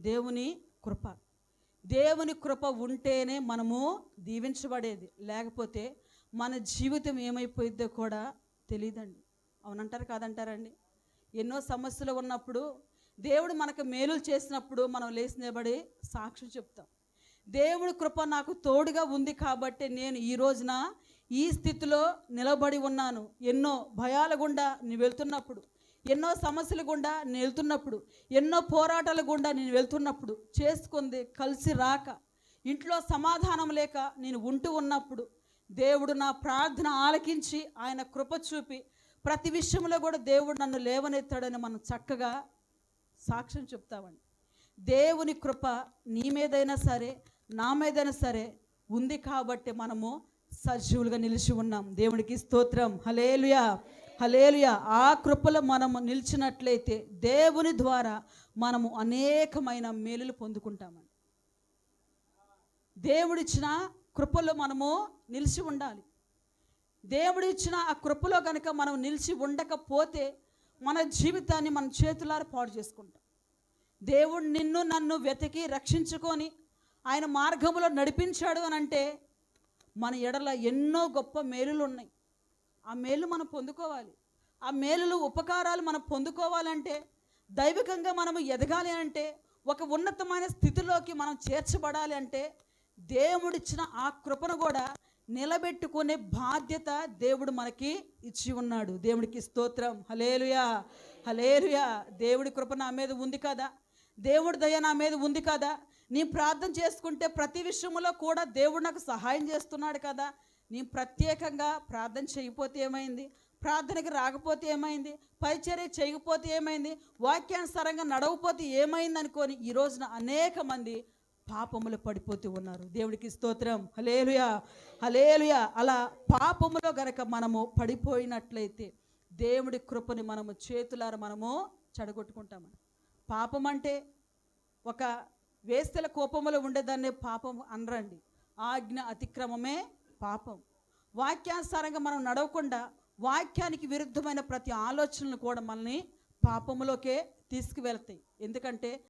దేవుని కృప. దేవుని కృప ఉంటేనే మనము దీవించబడేది. లేకపోతే మన జీవితం ఏమైపోయిద్దో కూడా తెలియదండి అవునంటారు కాదంటారండి ఎన్నో సమస్యలు ఉన్నప్పుడు దేవుడు మనకు మేలులు చేసినప్పుడు మనం లేచి నిలబడి సాక్ష్యం చెప్తాం. దేవుడి కృప నాకు తోడుగా ఉంది కాబట్టి నేను ఈ రోజున ఈ స్థితిలో నిలబడి ఉన్నాను. ఎన్నో భయాల గుండా నేను వెళ్తున్నప్పుడు ఎన్నో సమస్యలు గుండా నేను వెళ్తున్నప్పుడు ఎన్నో పోరాటాల గుండా నేను వెళ్తున్నప్పుడు చేసుకుంది కలిసి రాక ఇంట్లో సమాధానం లేక నేను ఉంటూ ఉన్నప్పుడు దేవుడు నా ప్రార్థన ఆలకించి ఆయన కృప చూపి ప్రతి విషయంలో కూడా దేవుడు నన్ను లేవనెత్తాడని మనం చక్కగా సాక్ష్యం చెప్తామండి. దేవుని కృప నీ మీదైనా సరే నా మీదైనా సరే ఉంది కాబట్టి మనము సజీవులుగా నిలిచి ఉన్నాం. దేవునికి స్తోత్రం. హలేలుయా హలేలుయ ఆ కృపలో మనము నిలిచినట్లయితే దేవుని ద్వారా మనము అనేకమైన మేలులు పొందుకుంటామండి. దేవుడిచ్చిన కృపలో మనము నిలిచి ఉండాలి. దేవుడిచ్చిన ఆ కృపలో కనుక మనం నిలిచి ఉండకపోతే మన జీవితాన్ని మన చేతులారా పాడు చేసుకుంటాం. దేవుడు నిన్ను నన్ను వెతికి రక్షించుకొని ఆయన మార్గంలో నడిపించాడు అని అంటే మన ఎడల ఎన్నో గొప్ప మేలులు ఉన్నాయి ఆ మేలు మనం పొందుకోవాలి. ఆ మేలులు ఉపకారాలు మనం పొందుకోవాలంటే దైవికంగా మనము ఎదగాలి అంటే ఒక ఉన్నతమైన స్థితిలోకి మనం చేర్చబడాలి అంటే దేవుడిచ్చిన ఆ కృపను కూడా నిలబెట్టుకునే బాధ్యత దేవుడు మనకి ఇచ్చి ఉన్నాడు. దేవుడికి స్తోత్రం. హలేలుయా హలేలుయా దేవుడి కృప నా మీద ఉంది కదా? దేవుడి దయ నా మీద ఉంది కదా? నీ ప్రార్థన చేసుకుంటే ప్రతి విషయంలో కూడా దేవుడు నాకు సహాయం చేస్తున్నాడు కదా? నీ ప్రత్యేకంగా ప్రార్థన చేయకపోతే ఏమైంది? ప్రార్థనకి రాకపోతే ఏమైంది? పరిచర్య చేయకపోతే ఏమైంది? వాక్యానుసారంగా నడవకపోతే ఏమైంది అనుకొని ఈ రోజున అనేక మంది పాపములు పడిపోతూ ఉన్నారు. దేవుడికి స్తోత్రం. హలేలుయా హలేలుయా అలా పాపములో గనక మనము పడిపోయినట్లయితే దేవుడి కృపని మనము చేతులార మనము చెడగొట్టుకుంటామని పాపం అంటే ఒక వేస్తల కోపములో ఉండేదాన్నే పాపం అనరండి. ఆజ్ఞ అతిక్రమమే పాపం. వాక్యానుసారంగా మనం నడవకుండా వాక్యానికి విరుద్ధమైన ప్రతి ఆలోచనలు కూడా మనల్ని పాపములోకే తీసుకువెళ్తాయి. ఎందుకంటే